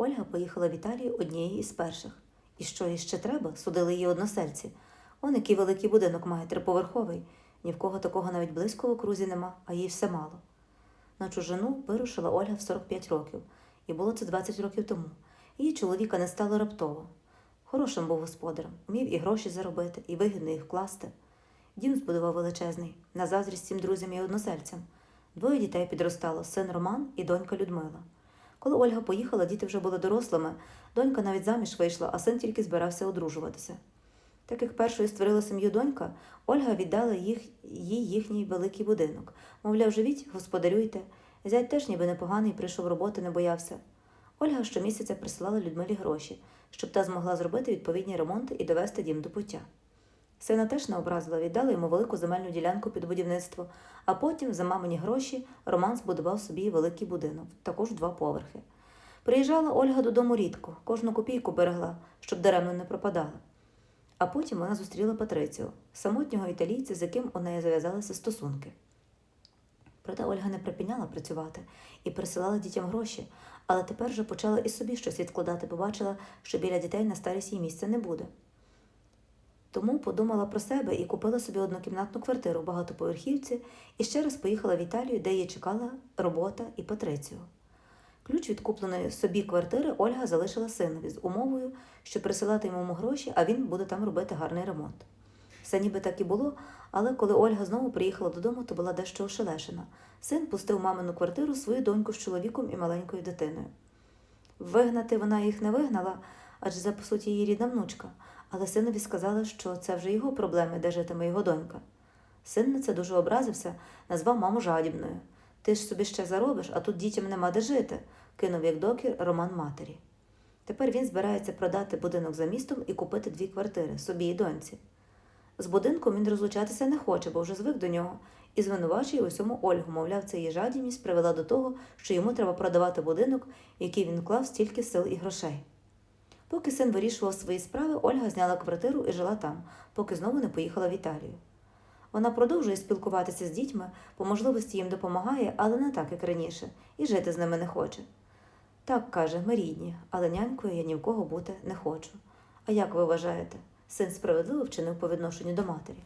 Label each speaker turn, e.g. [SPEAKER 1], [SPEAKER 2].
[SPEAKER 1] Ольга поїхала в Італію однією із перших. І що їй ще треба? Судили її односельці. Он який великий будинок має, триповерховий. Ні в кого такого навіть близько в окрузі нема, а їй все мало. На чужину вирушила Ольга в 45 років, і було це 20 років тому. Її чоловіка не стало раптово. Хорошим був господарем, вмів і гроші заробити, і вигідно їх вкласти. Дім збудував величезний, на заздрість всім друзям і односельцям. Двоє дітей підростало син Роман і донька Людмила. Коли Ольга поїхала, діти вже були дорослими, донька навіть заміж вийшла, а син тільки збирався одружуватися. Так як першою створила сім'ю донька, Ольга віддала їх, їй їхній великий будинок. Мовляв, живіть, господарюйте. Зять теж ніби непоганий, прийшов роботи, не боявся. Ольга щомісяця присилала Людмилі гроші, щоб та змогла зробити відповідні ремонти і довести дім до пуття. Сина теж не образила, віддала йому велику земельну ділянку під будівництво, а потім, за мамині гроші, Роман збудував собі великий будинок, також два поверхи. Приїжджала Ольга додому рідко, кожну копійку берегла, щоб даремно не пропадала. А потім вона зустріла Патрицію, самотнього італійця, з яким у неї зав'язалися стосунки. Проте Ольга не припиняла працювати і присилала дітям гроші, але тепер вже почала і собі щось відкладати, бо бачила, що біля дітей на старість їй місця не буде. Тому подумала про себе і купила собі однокімнатну квартиру в багатоповерхівці і ще раз поїхала в Італію, де її чекала робота і Патрицію. Ключ від купленої собі квартири Ольга залишила синові з умовою, що присилати йому гроші, а він буде там робити гарний ремонт. Все ніби так і було, але коли Ольга знову приїхала додому, то була дещо ошелешена. Син пустив мамину квартиру свою доньку з чоловіком і маленькою дитиною. Вигнати вона їх не вигнала, адже це, по суті, її рідна внучка, але синові сказала, що це вже його проблеми, де житиме його донька. Син на це дуже образився, назвав маму жадібною. Ти ж собі ще заробиш, а тут дітям нема де жити, кинув як докір Роман матері. Тепер він збирається продати будинок за містом і купити дві квартири собі і доньці. З будинком він розлучатися не хоче, бо вже звик до нього, і звинувачує у всьому Ольгу, мовляв, це її жадібність привела до того, що йому треба продавати будинок, в який він вклав стільки сил і грошей. Поки син вирішував свої справи, Ольга зняла квартиру і жила там, поки знову не поїхала в Італію. Вона продовжує спілкуватися з дітьми, по можливості їм допомагає, але не так, як раніше, і жити з ними не хоче. Так каже, ми рідні, але нянькою я ні в кого бути не хочу. А як ви вважаєте, син справедливо вчинив по відношенню до матері?